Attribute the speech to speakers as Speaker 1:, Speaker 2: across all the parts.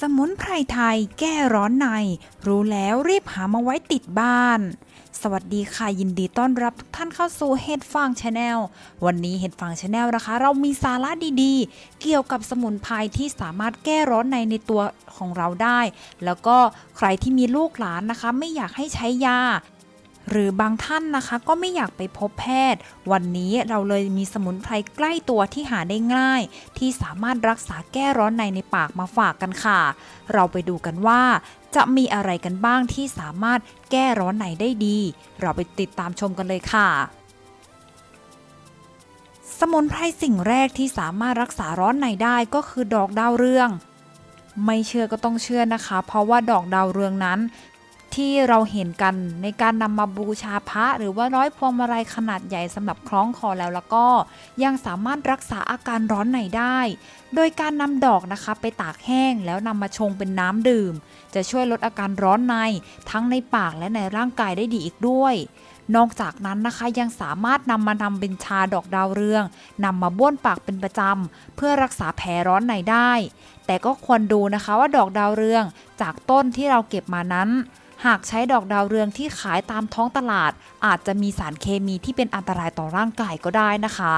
Speaker 1: สมุนไพรไทยแก้ร้อนใน รู้แล้วรีบหามาไว้ติดบ้าน สวัสดีค่ะยินดีต้อนรับทุกท่านเข้าสู่เฮดฟังชาแนลวันนี้เฮดฟังชาแนลนะคะ เรามีสาระดีๆ เกี่ยวกับสมุนไพรที่สามารถแก้ร้อนในในตัวของเราได้ แล้วก็ใครที่มีลูกหลานนะคะ ไม่อยากให้ใช้ยา หรือบางท่านนะคะก็ไม่อยากไปพบแพทย์ วันนี้เราเลยมีสมุนไพรใกล้ตัวที่หาได้ง่าย ที่สามารถรักษาแก้ร้อนในในปากมาฝากกันค่ะ เราไปดูกันว่า จะมีอะไรกันบ้างที่สามารถแก้ร้อนในได้ดี เราไปติดตามชมกันเลยค่ะสมุนไพรสิ่งแรกที่สามารถรักษาร้อนในได้ก็คือดอกดาวเรือง ไม่เชื่อก็ต้องเชื่อนะคะ เพราะว่าดอกดาวเรืองนั้น ที่เราเห็นกันในการนำมาบูชาพระ หรือว่าร้อยพวงมาลัยขนาดใหญ่สำหรับคล้องคอแล้วแล้วก็ ยังสามารถรักษาอาการร้อนในได้ โดยการนำดอกนะคะไปตากแห้งแล้วนำมาชงเป็นน้ำดื่ม จะช่วยลดอาการร้อนใน ทั้งในปากและในร่างกายได้ดีอีกด้วยนอกจากนั้นนะคะยังสามารถนำมาทำเป็นชาดอกดาวเรืองนำมาบ้วนปากเป็นประจำ เพื่อรักษาแผลร้อนในได้ แต่ก็ควรดูนะคะว่าดอกดาวเรืองจากต้นที่เราเก็บมานั้น หากใช้ดอกดาวเรืองที่ขายตามท้องตลาด อาจจะมีสารเคมีที่เป็นอันตรายต่อร่างกายก็ได้นะคะ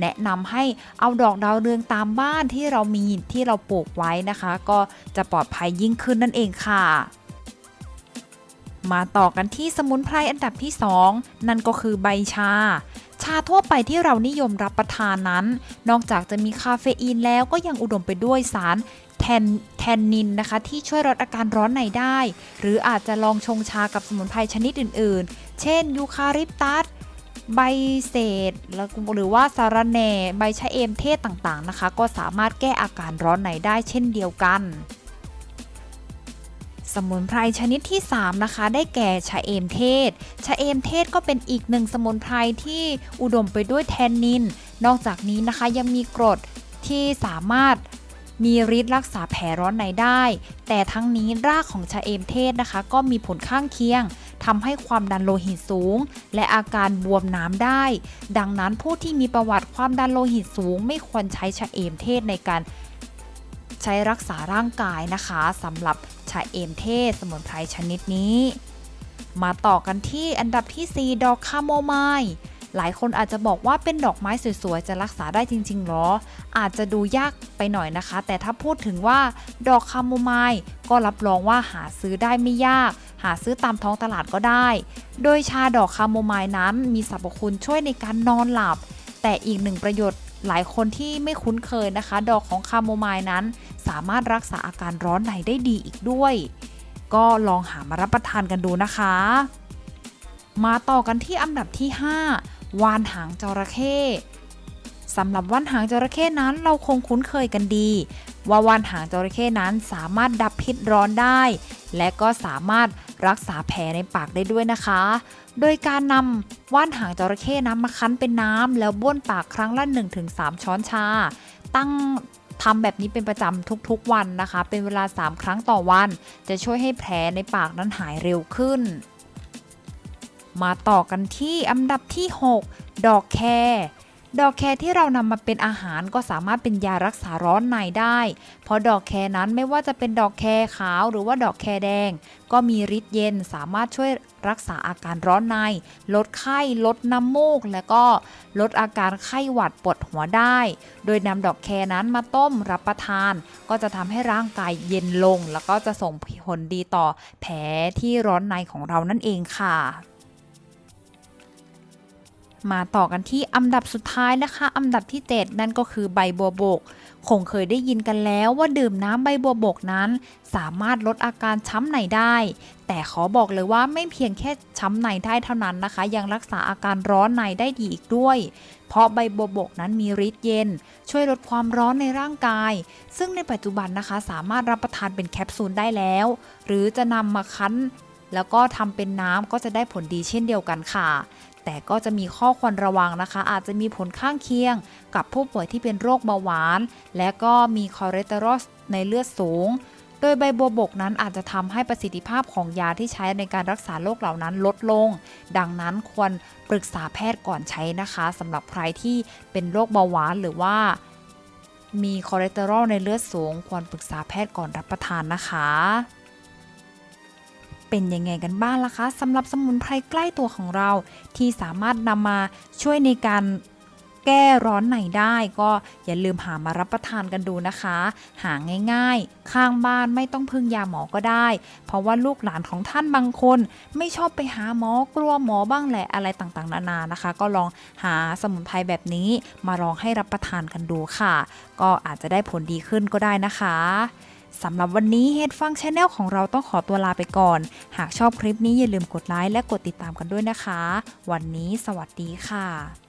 Speaker 1: แนะนำให้เอาดอกดาวเรืองตามบ้านที่เรามีที่เราปลูกไว้นะคะ ก็จะปลอดภัยยิ่งขึ้นนั่นเองค่ะมาต่อกันที่สมุนไพรอันดับที่ 2 นั่นก็คือใบชา ชาทั่วไปที่เรานิยมรับประทานนั้น นอกจากจะมีคาเฟอีนแล้วก็ยังอุดมไปด้วยสาร นแทนนินนะคะ ที่ช่วยลดอาการร้อนในได้ หรืออาจจะลองชงชากับสมุนไพรชนิดอื่นๆ เช่น ยูคาลิปตัสใบเศษหรือว่าสาระแหน่ใบชะเอมเทศต่างๆนะคะ ก็สามารถแก้อาการร้อนในได้เช่นเดียวกัน สมุนไพรชนิดที่ 3 นะคะ ได้แก่ชะเอมเทศ ชะเอมเทศก็เป็นอีกหนึ่งสมุนไพรที่อุดมไปด้วยแทนนิน นอกจากนี้นะคะยังมีกรดที่สามารถ มีฤทธิ์รักษาแผลร้อนในได้ แต่ทั้งนี้รากของชะเอมเทศนะคะ ก็มีผลข้างเคียงทำให้ความดันโลหิตสูง และอาการบวมน้ำได้ ดังนั้นผู้ที่มีประวัติความดันโลหิตสูง ไม่ควรใช้ชะเอมเทศในการใช้รักษาร่างกายนะคะสำหรับชาเอมเทศสมุนไพรชนิดนี้ มาต่อกันที่อันดับที่ 4 ดอกคาโมไมล์ หลายคนอาจจะบอกว่าเป็นดอกไม้สวยๆ จะรักษาได้จริงๆหรอ อาจจะดูยากไปหน่อยนะคะ แต่ถ้าพูดถึงว่าดอกคาโมไมล์ก็รับรองว่าหาซื้อได้ไม่ยาก หาซื้อตามท้องตลาดก็ได้ โดยชาดอกคาโมไมล์นั้นมีสรรพคุณช่วยในการนอนหลับ แต่อีกหนึ่งประโยชน์หลายคนที่ไม่คุ้นเคยนะคะ ดอกของคาโมไมล์นั้น สามารถรักษาอาการร้อนในได้ดีอีกด้วย ก็ลองหามารับประทานกันดูนะคะ มาต่อกันที่อันดับที่ 5 วานหางจระเข้สำหรับว่านหางจระเข้นั้นเราคงคุ้นเคยกันดี ว่าว่านหางจระเข้นั้นสามารถดับพิษร้อนได้ และก็สามารถรักษาแผลในปากได้ด้วยนะคะ โดยการนำว่านหางจระเข้น้ำมาคั้นเป็นน้ำแล้วบ้วนปากครั้งละ 1-3 ช้อนชา ตั้งทำแบบนี้เป็นประจำทุกๆวันนะคะ เป็นเวลา 3 ครั้งต่อวัน จะช่วยให้แผลในปากนั้นหายเร็วขึ้น มาต่อกันที่อันดับที่ 6 ดอกแครดอกแครที่เรานำมาเป็นอาหารก็สามารถเป็นยารักษาร้อนในได้ เพราะดอกแครนั้นไม่ว่าจะเป็นดอกแครขาวหรือว่าดอกแครแดง ก็มีฤทธิ์เย็นสามารถช่วยรักษาอาการร้อนใน ลดไข้ ลดน้ำมูก และก็ลดอาการไข้หวัดปวดหัวได้ โดยนำดอกแครนั้นมาต้มรับประทาน ก็จะทำให้ร่างกายเย็นลง แล้วก็จะส่งผลดีต่อแผลที่ร้อนในของเรานั่นเองค่ะ มาต่อกันที่อันดับสุดท้ายนะคะ อันดับที่ 7 นั่นก็คือใบบัวบก คงเคยได้ยินกันแล้วว่าดื่มน้ำใบบัวบกนั้น สามารถลดอาการช้ำในได้ แต่ขอบอกเลยว่าไม่เพียงแค่ช้ำในได้เท่านั้นนะคะ ยังรักษาอาการร้อนในได้ดีอีกด้วย เพราะใบบัวบกนั้นมีฤทธิ์เย็น ช่วยลดความร้อนในร่างกาย ซึ่งในปัจจุบันนะคะ สามารถรับประทานเป็นแคปซูลได้แล้ว หรือจะนำมาคั้นแล้วก็ทำเป็นน้ำก็จะได้ผลดีเช่นเดียวกันค่ะ แต่ก็จะมีข้อควรระวังนะคะ อาจจะมีผลข้างเคียง กับผู้ป่วยที่เป็นโรคเบาหวาน และก็มีคอเลสเตอรอลในเลือดสูง โดยใบบัวบกนั้นอาจจะทำให้ประสิทธิภาพของยาที่ใช้ในการรักษาโรคเหล่านั้นลดลง ดังนั้นควรปรึกษาแพทย์ก่อนใช้นะคะสำหรับใครที่เป็นโรคเบาหวานหรือว่า มีคอเลสเตอรอลในเลือดสูง ควรปรึกษาแพทย์ก่อนรับประทานนะคะ เป็นยังไงกันบ้างล่ะคะสำหรับสมุนไพรใกล้ตัวของเรา ที่สามารถนำมาช่วยในการแก้ร้อนในได้ก็อย่าลืมหามารับประทานกันดูนะคะ หาง่ายๆ ข้างบ้านไม่ต้องพึ่งยาหมอก็ได้ เพราะว่าลูกหลานของท่านบางคน ไม่ชอบไปหาหมอกลัวหมอบ้างแหละอะไรต่างๆ นานานะคะ ก็ลองหาสมุนไพรแบบนี้มาลองให้รับประทานกันดูค่ะ ก็อาจจะได้ผลดีขึ้นก็ได้นะคะ สำหรับวันนี้ Head Fun Channel ของเราต้องขอตัวลาไปก่อน หากชอบคลิปนี้อย่าลืมกดไลค์และกดติดตามกันด้วยนะคะ วันนี้สวัสดีค่ะ